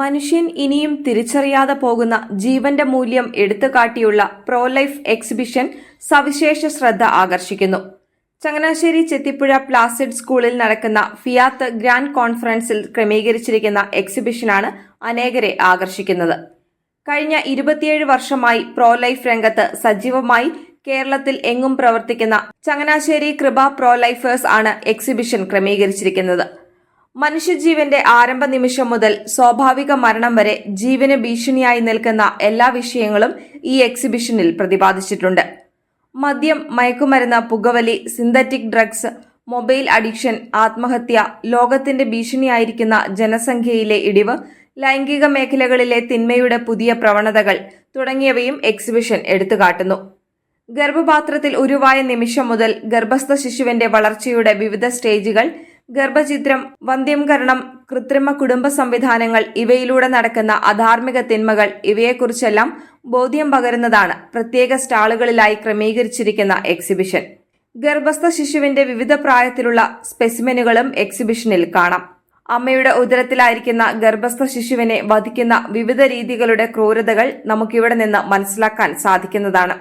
മനുഷ്യൻ ഇനിയും തിരിച്ചറിയാതെ പോകുന്ന ജീവന്റെ മൂല്യം എടുത്തുകാട്ടിയുള്ള പ്രോ ലൈഫ് എക്സിബിഷൻ സവിശേഷ ശ്രദ്ധ ആകർഷിക്കുന്നു. ചങ്ങനാശ്ശേരി ചെത്തിപ്പുഴ പ്ലാസിഡ് സ്കൂളിൽ നടക്കുന്ന ഫിയാത്ത് ഗ്രാൻഡ് കോൺഫറൻസിൽ ക്രമീകരിച്ചിരിക്കുന്ന എക്സിബിഷനാണ് അനേകരെ ആകർഷിക്കുന്നത്. കഴിഞ്ഞ ഇരുപത്തിയേഴ് വർഷമായി പ്രോ ലൈഫ് രംഗത്ത് സജീവമായി കേരളത്തിൽ എങ്ങും പ്രവർത്തിക്കുന്ന ചങ്ങനാശ്ശേരി കൃപ പ്രോ ലൈഫേഴ്സ് ആണ് എക്സിബിഷൻ ക്രമീകരിച്ചിരിക്കുന്നത്. മനുഷ്യജീവന്റെ ആരംഭ നിമിഷം മുതൽ സ്വാഭാവിക മരണം വരെ ജീവന് ഭീഷണിയായി നിൽക്കുന്ന എല്ലാ വിഷയങ്ങളും ഈ എക്സിബിഷനിൽ പ്രതിപാദിച്ചിട്ടുണ്ട്. മദ്യം മയക്കുമരുന്ന് പുകവലി സിന്തറ്റിക് ഡ്രഗ്സ് മൊബൈൽ അഡിക്ഷൻ ആത്മഹത്യ ലോകത്തിന്റെ ഭീഷണിയായിരിക്കുന്ന ജനസംഖ്യയിലെ ഇടിവ് ലൈംഗിക മേഖലകളിലെ തിന്മയുടെ പുതിയ പ്രവണതകൾ തുടങ്ങിയവയും എക്സിബിഷൻ എടുത്തുകാട്ടുന്നു. ഗർഭപാത്രത്തിൽ ഉരുവായ നിമിഷം മുതൽ ഗർഭസ്ഥ ശിശുവിന്റെ വളർച്ചയുടെ വിവിധ സ്റ്റേജുകൾ ഗർഭചിത്രം വന്ധ്യംകരണം കൃത്രിമ കുടുംബ സംവിധാനങ്ങൾ ഇവയിലൂടെ നടക്കുന്ന അധാർമിക തിന്മകൾ ഇവയെക്കുറിച്ചെല്ലാം ബോധ്യം പകരുന്നതാണ് പ്രത്യേക സ്റ്റാളുകളിലായി ക്രമീകരിച്ചിരിക്കുന്ന എക്സിബിഷൻ. ഗർഭസ്ഥ ശിശുവിന്റെ വിവിധ പ്രായത്തിലുള്ള സ്പെസിമെനുകളും എക്സിബിഷനിൽ കാണാം. അമ്മയുടെ ഉദരത്തിലായിരിക്കുന്ന ഗർഭസ്ഥ ശിശുവിനെ വധിക്കുന്ന വിവിധ രീതികളുടെ ക്രൂരതകൾ നമുക്കിവിടെ നിന്ന് മനസ്സിലാക്കാൻ സാധിക്കുന്നതാണ്.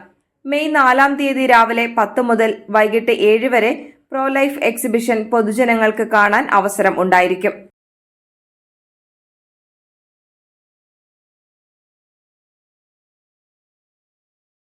മെയ് നാലാം തീയതി രാവിലെ പത്ത് മുതൽ വൈകിട്ട് ഏഴ് വരെ പ്രോ ലൈഫ് എക്സിബിഷൻ പൊതുജനങ്ങൾക്ക് കാണാൻ അവസരം ഉണ്ടായിരിക്കും.